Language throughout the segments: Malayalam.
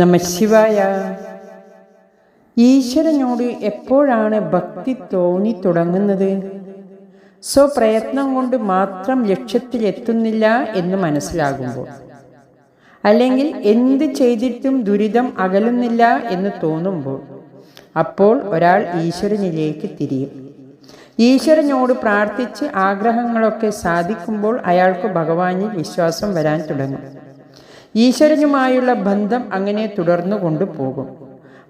നമശിവായ ഈശ്വരനോട് എപ്പോഴാണ് ഭക്തി തോന്നി തുടങ്ങുന്നത്? സ്വപ്രയത്നം കൊണ്ട് മാത്രം ലക്ഷ്യത്തിലെത്തുന്നില്ല എന്ന് മനസ്സിലാകുമ്പോൾ. അല്ലെങ്കിൽ എന്ത് ചെയ്തിട്ടും ദുരിതം അകലുന്നില്ല എന്ന് തോന്നുമ്പോൾ അപ്പോൾ ഒരാൾ ഈശ്വരനിലേക്ക് തിരിയും. ഈശ്വരനോട് പ്രാർത്ഥിച്ച് ആഗ്രഹങ്ങളൊക്കെ സാധിക്കുമ്പോൾ അയാൾക്ക് ഭഗവാനിൽ വിശ്വാസം വരാൻ തുടങ്ങും. ഈശ്വരനുമായുള്ള ബന്ധം അങ്ങനെ തുടർന്നു കൊണ്ടുപോകും.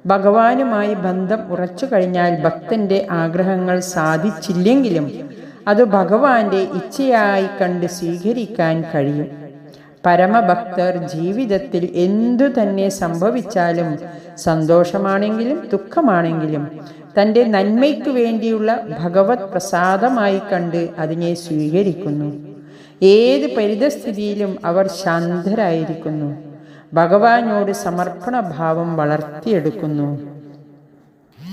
ഭഗവാനുമായി ബന്ധം ഉറച്ചു കഴിഞ്ഞാൽ ഭക്തന്റെ ആഗ്രഹങ്ങൾ സാധിച്ചില്ലെങ്കിലും അത് ഭഗവാന്റെ ഇച്ഛയായി കണ്ട് സ്വീകരിക്കാൻ കഴിയും. പരമഭക്തർ ജീവിതത്തിൽ എന്തു തന്നെ സംഭവിച്ചാലും സന്തോഷമാണെങ്കിലും ദുഃഖമാണെങ്കിലും തന്റെ നന്മയ്ക്ക് വേണ്ടിയുള്ള ഭഗവത് പ്രസാദമായി കണ്ട് അതിനെ സ്വീകരിക്കുന്നു. ഏത് പരിതസ്ഥിതിയിലും അവർ ശാന്തരായിരിക്കുന്നു. ഭഗവാനോട് സമർപ്പണ ഭാവം വളർത്തിയെടുക്കുന്നു.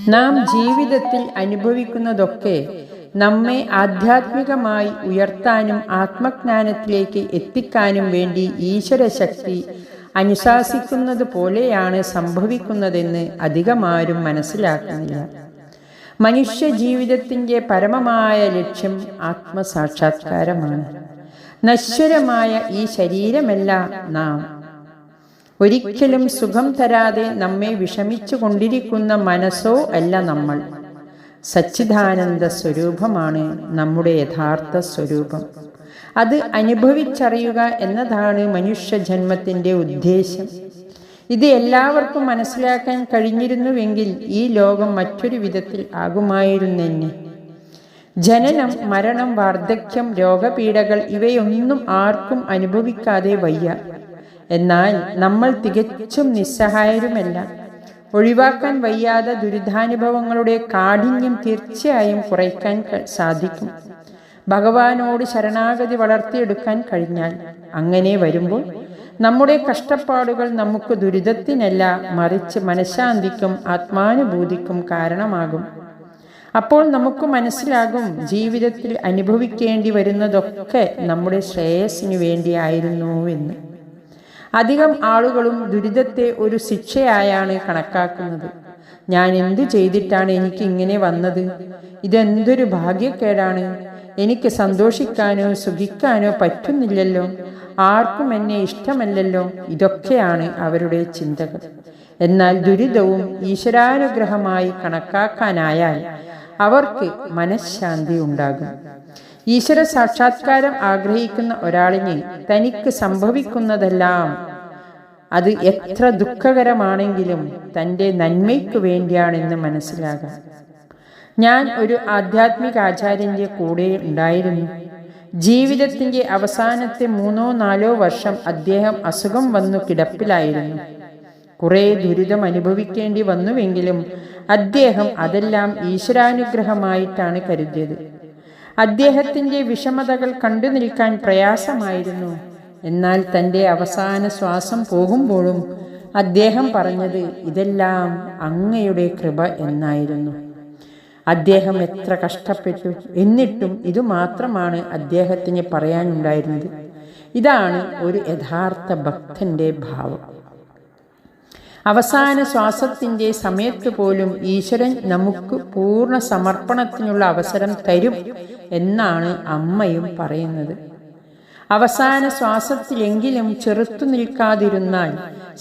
നാം ജീവിതത്തിൽ അനുഭവിക്കുന്നതൊക്കെ നമ്മെ ആധ്യാത്മികമായി ഉയർത്താനും ആത്മജ്ഞാനത്തിലേക്ക് എത്തിക്കാനും വേണ്ടി ഈശ്വരശക്തി അനുശാസിക്കുന്നത് പോലെയാണ് സംഭവിക്കുന്നതെന്ന് അധികമാരും മനസ്സിലാക്കുന്നില്ല. മനുഷ്യ ജീവിതത്തിന്റെ പരമമായ ലക്ഷ്യം ആത്മസാക്ഷാത്കാരമാണ്. നശ്വരമായ ഈ ശരീരമല്ല നാം. ഒരിക്കലും സുഖം തരാതെ നമ്മെ വിഷമിച്ചു കൊണ്ടിരിക്കുന്ന മനസ്സോ അല്ല നമ്മൾ. സച്ചിദാനന്ദ സ്വരൂപമാണ് നമ്മുടെ യഥാർത്ഥ സ്വരൂപം. അത് അനുഭവിച്ചറിയുക എന്നതാണ് മനുഷ്യ മനുഷ്യജന്മത്തിന്റെ ഉദ്ദേശം. ഇത് എല്ലാവർക്കും മനസ്സിലാക്കാൻ കഴിഞ്ഞിരുന്നുവെങ്കിൽ ഈ ലോകം മറ്റൊരു വിധത്തിൽ ആകുമായിരുന്നെന്നെ. ജനനം മരണം വാർദ്ധക്യം രോഗപീഠകൾ ഇവയൊന്നും ആർക്കും അനുഭവിക്കാതെ വയ്യ. എന്നാൽ നമ്മൾ തികച്ചും നിസ്സഹായരുമല്ല. ഒഴിവാക്കാൻ വയ്യാതെ ദുരിതാനുഭവങ്ങളുടെ കാഠിന്യം തീർച്ചയായും കുറയ്ക്കാൻ സാധിക്കും. ഭഗവാനോട് ശരണാഗതി വളർത്തിയെടുക്കാൻ കഴിഞ്ഞാൽ അങ്ങനെ വരുമ്പോൾ നമ്മുടെ കഷ്ടപ്പാടുകൾ നമുക്ക് ദുരിതത്തിനല്ല മറിച്ച് മനഃശാന്തിക്കും ആത്മാനുഭൂതിക്കും കാരണമാകും. അപ്പോൾ നമുക്ക് മനസ്സിലാകും ജീവിതത്തിൽ അനുഭവിക്കേണ്ടി വരുന്നതൊക്കെ നമ്മുടെ ശ്രേയസ്സിനു വേണ്ടിയായിരുന്നു എന്ന്. അധികം ആളുകളും ദുരിതത്തെ ഒരു ശിക്ഷയായാണ് കണക്കാക്കുന്നത്. ഞാൻ എന്തു ചെയ്തിട്ടാണ് എനിക്ക് ഇങ്ങനെ വന്നത്? ഇതെന്തൊരു ഭാഗ്യക്കേടാണ്? എനിക്ക് സന്തോഷിക്കാനോ സുഖിക്കാനോ പറ്റുന്നില്ലല്ലോ. ആർക്കും എന്നെ ഇഷ്ടമല്ലല്ലോ. ഇതൊക്കെയാണ് അവരുടെ ചിന്തകൾ. എന്നാൽ ദുരിതവും ഈശ്വരാനുഗ്രഹമായി കണക്കാക്കാനായാൽ അവർക്ക് മനഃശാന്തി ഉണ്ടാകും. ഈശ്വര സാക്ഷാത്കാരം ആഗ്രഹിക്കുന്ന ഒരാളിനെ തനിക്ക് സംഭവിക്കുന്നതെല്ലാം അത് എത്ര ദുഃഖകരമാണെങ്കിലും തന്റെ നന്മയ്ക്ക് വേണ്ടിയാണെന്ന് മനസ്സിലാകാം. ഞാൻ ഒരു ആധ്യാത്മിക ആചാര്യന്റെ കൂടെ ഉണ്ടായിരുന്നു. ജീവിതത്തിന്റെ അവസാനത്തെ മൂന്നോ നാലോ വർഷം അദ്ദേഹം അസുഖം വന്നു കിടപ്പിലായിരുന്നു. കുറെ ദുരിതം അനുഭവിക്കേണ്ടി വന്നുവെങ്കിലും അദ്ദേഹം അതെല്ലാം ഈശ്വരാനുഗ്രഹമായിട്ടാണ് കരുതിയത്. അദ്ദേഹത്തിന്റെ വിഷമതകൾ കണ്ടു നിൽക്കാൻ പ്രയാസമായിരുന്നു. എന്നാൽ തന്റെ അവസാന ശ്വാസം പോകുമ്പോഴും അദ്ദേഹം പറഞ്ഞത് ഇതെല്ലാം അങ്ങയുടെ കൃപ എന്നായിരുന്നു. അദ്ദേഹം എത്ര കഷ്ടപ്പെട്ടു. എന്നിട്ടും ഇത് മാത്രമാണ് അദ്ദേഹത്തിന് പറയാനുണ്ടായിരുന്നത്. ഇതാണ് ഒരു യഥാർത്ഥ ഭക്തന്റെ ഭാവം. അവസാന ശ്വാസത്തിന്റെ സമയത്ത് പോലും ഈശ്വരൻ നമുക്ക് പൂർണ സമർപ്പണത്തിനുള്ള അവസരം തരും എന്നാണ് അമ്മയും പറയുന്നത്. അവസാന ശ്വാസത്തിലെങ്കിലും ചെറുത്തു നിൽക്കാതിരുന്നാൽ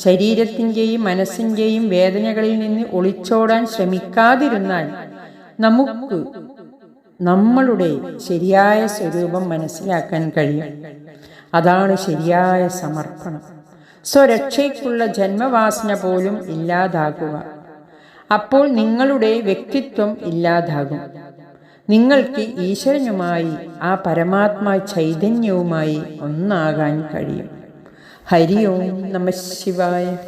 ശരീരത്തിന്റെയും മനസ്സിന്റെയും വേദനകളിൽ നിന്ന് ഒളിച്ചോടാൻ ശ്രമിക്കാതിരുന്നാൽ നമുക്ക് നമ്മളുടെ ശരിയായ സ്വരൂപം മനസ്സിലാക്കാൻ കഴിയും. അതാണ് ശരിയായ സമർപ്പണം. സ്വരക്ഷയ്ക്കുള്ള ജന്മവാസന പോലും ഇല്ലാതാകുക. അപ്പോൾ നിങ്ങളുടെ വ്യക്തിത്വം ഇല്ലാതാകും. നിങ്ങൾക്ക് ഈശ്വരനുമായി ആ പരമാത്മാ ചൈതന്യവുമായി ഒന്നാകാൻ കഴിയും. ഹരി ഓം നമ ശിവായ.